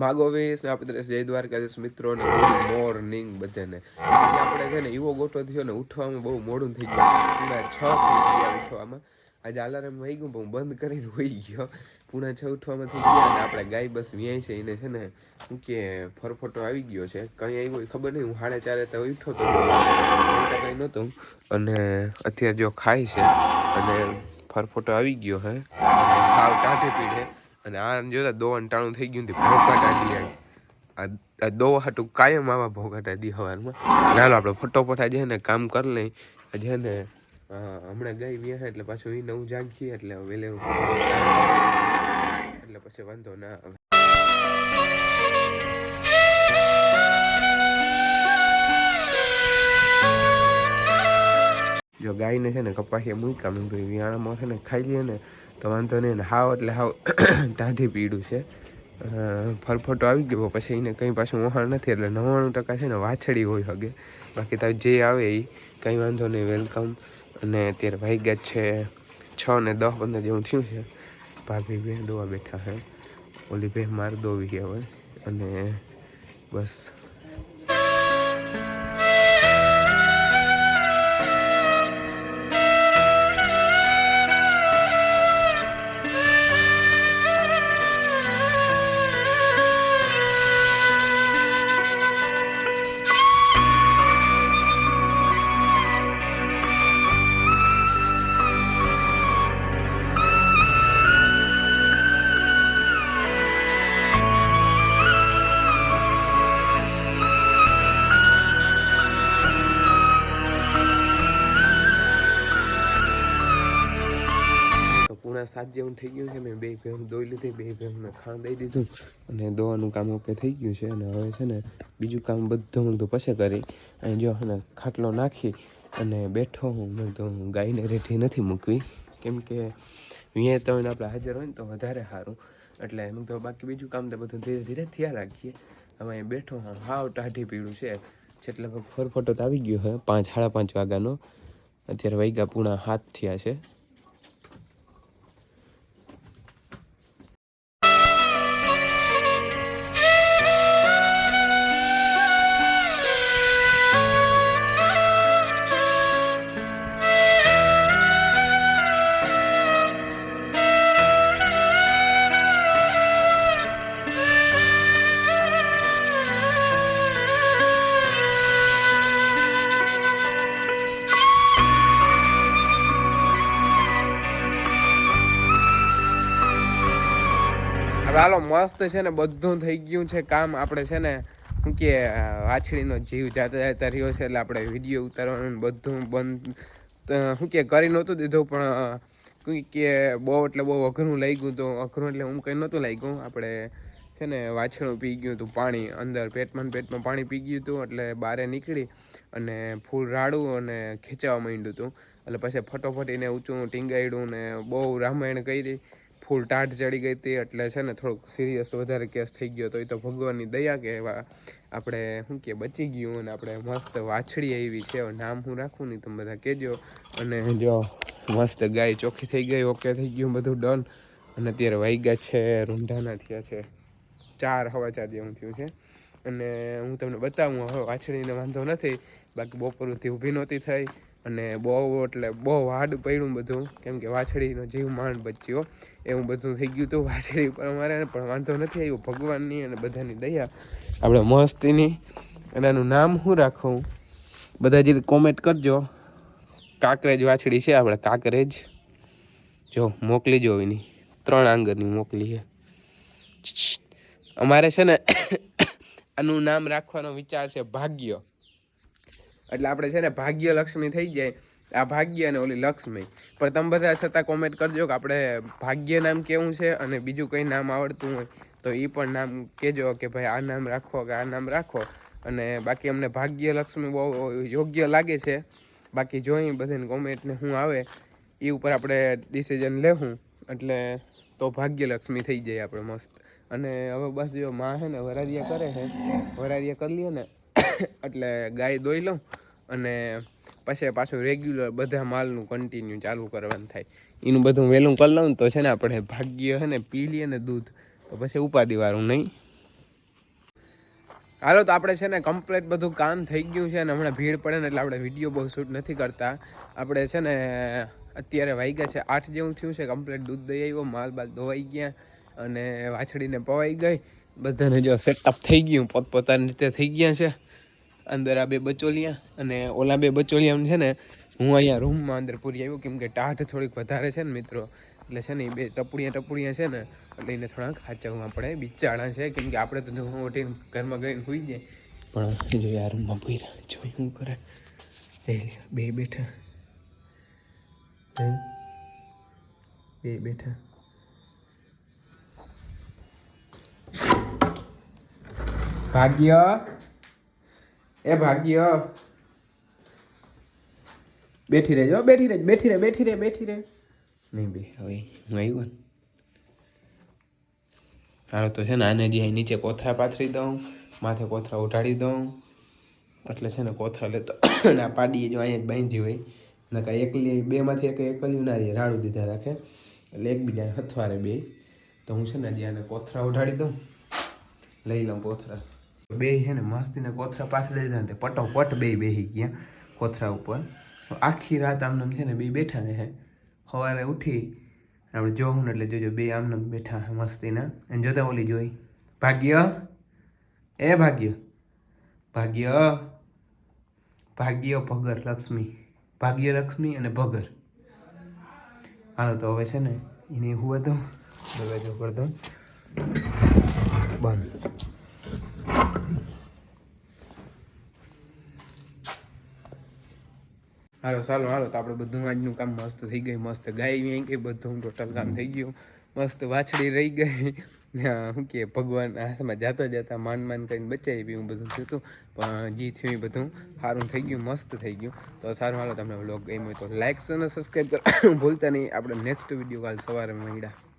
માગોવીસ આપણે જય દ્વારકાધીશ મિત્રો ને ગુડ મોર્નિંગ બધાને. આપણે છે ને એવો ગોટો થયો ને ઉઠવામાં બહુ મોડું થઈ ગયું. પૂણા છ થઈ ગયા ઉઠવામાં. આજે અલાર્મ વહી ગયું, પણ બંધ કરીને હોઈ ગયો. પૂણા છ ઉઠવામાં થઈ ગયા અને આપણે ગાય બસ વ્યાય છે, એને છે ને શું કે ફરફોટો આવી ગયો છે. કંઈ આવ્યો ખબર નહીં, હું સાડા ચારે તો ઉઠો તો કંઈ નહોતું. અને અત્યારે જો ખાય છે, અને ફરફોટો આવી ગયો હે. ખાવ ટાઢે પીઢે અને આ જોતા દો અંટાણું થઈ ગયું ભોગા દી આ દો હાટું કાયમ આવા ભોગા દી હવારમાં. હાલો આપણે ફટોફટ આજે ને કામ કરી લઈ. આજે ને હમણાં ગઈ વ્યા એટલે પાછું એ નવું જાગીએ એટલે વેલે એટલે પછી વાંધો ના આવે. જો ગાયને છે ને કપાસીએ મૂક્યા, મેં ભાઈ વિયાણામાં છે ને ખાઈ લઈએ ને. તો વાંધો નહીં ને હાવ એટલે હાવ ટાઢી પીડું છે. ફરફોટો આવી ગયો, પછી એને કંઈ પાછું વહાણ નથી, એટલે નવ્વાણું ટકા છે ને વાછડી હોય હગે. બાકી તો જે આવે એ કંઈ વાંધો નહીં, વેલકમ. અને અત્યારે વાગ્યા છે છ ને દસ પંદર જેવું થયું છે. ભાભી બે દોવા બેઠા છે. ઓલી બે માર દોવી ગયા હોય. અને બસ પૂણા સાત જેવું થઈ ગયું છે મેં બે ભેમ દોઈ લીધી, બે ભેમને ખાણ દઈ દીધું અને દોવાનું કામ ઓકે થઈ ગયું છે અને હવે છે ને બીજું કામ બધું હું તો પછી કરી. અહીં જો અને ખાટલો નાખી અને બેઠો હું મેં તો ગાયને રેઠી નથી મૂકવી. કેમ કે અહીંયા તો આપણે હાજર હોય ને તો વધારે સારું. એટલે એમ તો બાકી બીજું કામ તો બધું ધીરે ધીરે થયા રાખીએ. હવે અહીં બેઠો હું, હાવ ટાઢી પીળું છે. છેટલે ફોર ફોટો તો આવી ગયો છે પાંચ, સાડા પાંચ વાગ્યાનો. અત્યારે વાગ્યા પૂણા હાથ થયા છે. હાલો, મસ્ત છે ને, બધું થઈ ગયું છે કામ. આપણે છે ને શું કે વાછડીનો જીવ જાતે જાતા રહ્યો છે, એટલે આપણે વીડિયો ઉતારવાનું બધું બંધ શું કે, કરી નહોતું દીધું, પણ કે, બહુ એટલે બહુ અઘરું લઈ ગયું તો અઘરું એટલે હું કંઈ નહોતું લઈ ગયું. આપણે છે ને વાછણું પી ગયું હતું, પાણી અંદર, પેટમાં પેટમાં પાણી પી ગયું હતું, એટલે બારે નીકળી અને ફૂલ રાડું અને ખેંચાવા માંડ્યું હતું. એટલે પછી ફટોફટ એને ઊંચું ટીંગાડ્યું ને બહુ રામાયણ કરી. ફૂલ ટાઢ ચડી ગઈ હતી એટલે છે ને થોડુંક સિરિયસ વધારે કેસ થઈ ગયો તો એ તો ભગવાનની દયા કે એવા આપણે શું કે બચી ગયું અને આપણે મસ્ત વાછડી આવી છે. નામ હું રાખું નહીં, તમે બધા કહેજો. અને જો મસ્ત ગાય ચોખ્ખી થઈ ગઈ ઓકે થઈ ગયું, બધું ડન અને અત્યારે વાઈગા છે, રૂંઢાના થયા છે. ચાર હવા ચાર જેવું થયું છે. અને હું તમને બતાવું, હવે વાછડીને વાંધો નથી. બાકી બપોરથી ઊભી નહોતી થઈ. અને બહુ એટલે બહુ હાડ પડ્યું બધું. કેમ કે વાછડીનો જીવ માંડ બચ્યો. એવું બધું થઈ ગયું હતું વાછડી પણ અમારે પણ વાંધો નથી આવ્યો. ભગવાનની અને બધાની દયા. આપણે મસ્તીની અને એનું નામ શું રાખું? બધા જે કોમેન્ટ કરજો. કાંકરેજ વાછડી છે, આપણે કાંકરેજ. જો, મોકલી જો એની. ત્રણ આંગરની મોકલી છે. અમારે છે ને, આનું નામ રાખવાનો વિચાર છે ભાગ્ય. એટલે આપણે છે ને ભાગ્ય લક્ષ્મી થઈ જાય, આ ભાગ્ય અને ઓલી લક્ષ્મી. પણ તમે બધા છતાં કોમેન્ટ કરજો કે આપણે ભાગ્ય નામ કેવું છે અને બીજું કંઈ નામ આવડતું હોય, તો એ પણ નામ કહેજો કે ભાઈ આ નામ રાખો કે આ નામ રાખો. અને બાકી અમને ભાગ્ય લક્ષ્મી બહુ યોગ્ય લાગે છે. બાકી જોઈ બધાને કોમેન્ટને શું આવે એ ઉપર આપણે ડિસિઝન લેવું એટલે તો ભાગ્યલક્ષ્મી થઈ જાય આપણે મસ્ત. અને હવે બસ જો માં છે ને વરારિયા કરે છે વરારિયા કરી લઈએ ને. એટલે ગાય દોઈ લઉં અને પછી પાછું રેગ્યુલર બધા માલનું કન્ટિન્યુ ચાલુ કરવાનું થાય. એનું બધું વહેલું કરી લઉં તો છે ને આપણે ભાગ્ય છે ને પી લઈએ ને દૂધ. તો પછી ઉપાધિવાળું નહીં. હાલો તો આપણે છે ને કમ્પ્લીટ બધું કામ થઈ ગયું છે અને હમણાં ભીડ પડે ને એટલે આપણે વીડિયો બહુ શૂટ નથી કરતા. આપણે છે ને અત્યારે વાગ્યા છે, આઠ જેવું થયું છે કમ્પ્લીટ દૂધ દઈ આવ્યો, માલ બાલ ધોવાઈ ગયા અને વાછડીને પવાઈ ગઈ. બધાને જો સેટઅપ થઈ ગયું, પોતપોતાની રીતે થઈ ગયા છે. અંદર આ બે બચોલિયા અને ઓલા બે બચોલિયા છે ને, હું અહીંયા રૂમમાં અંદર પૂરી આવ્યો, કેમ કે ટાઢ થોડીક વધારે છે ને મિત્રો. એટલે છે ને એ બે ટપુડિયા ટપુડિયા છે ને, એટલે એને થોડાક સાચવવા પડે. બિચારા છે, કેમ કે આપણે તો જો ઉઠીને ઘરમાં ગઈને સુઈ જાય. પણ જો આ રૂમમાં પૂરા જોઈ શું કરે. બે બેઠા. બે બેઠા. ભાગ્ય. એ ભાગ્ય. બેઠી રહેજો બેઠી રહે બેઠી રહે બેઠી રહે બેઠી રહે. નહીં બે, હવે હું આવ્યો ને. હાલો તો છે ને આને જે નીચે કોથરા પાથરી દઉં, માથે કોથરા ઉઠાડી દઉં. એટલે છે ને કોથરા લેતો આ પાડીએ જો અહીંયા જ બાંધી હોય. ને કાંઈ એકલી, બેમાંથી એક એકલી ના રહે, રાડું દીધા રાખે. એટલે એકબીજાને હથવારે બે. તો હું છે ને હજી આને કોથરા ઉઠાડી દઉં. લઈ લઉં કોથળા બે છે ને મસ્તીને કોથરા પાથરી દીધા ને પટોપટ બે બેસી ગયા કોથરા ઉપર. આખી રાત આમને છે ને બે બેઠા છે સવારે ઉઠી આપણે જોઉં એટલે જોજો બે આમને બેઠા મસ્તીના. અને જોતા ઓલી જોઈ. ભાગ્ય? એ ભાગ્ય? ભાગ્ય? ભાગ્ય ભગર લક્ષ્મી. ભાગ્ય લક્ષ્મી અને ભગર. હાલો તો હવે છે ને એને હું હતું દરવાજો કરી દઉં. બંધ. હાલો, ચાલો, હાલો, તો આપણે બધું આજનું કામ મસ્ત થઈ ગયું, મસ્ત ગાય કે બધું ટોટલ કામ થઈ ગયું. મસ્ત વાછડી રહી ગઈ. શું કે, ભગવાન હાથમાં જાતા જતા માન માન કરીને બચાવી બી હું બધું થયું પણ જી થયું એ બધું સારું થઈ ગયું, મસ્ત થઈ ગયું. તો સારું, હાલો, તમને બ્લોગ ગમ્યો તો લાઇક્સ અને સબસ્ક્રાઈબ કરો. ભૂલતા નહીં, આપણે નેક્સ્ટ વીડિયો કાલ સવારે મળ્યા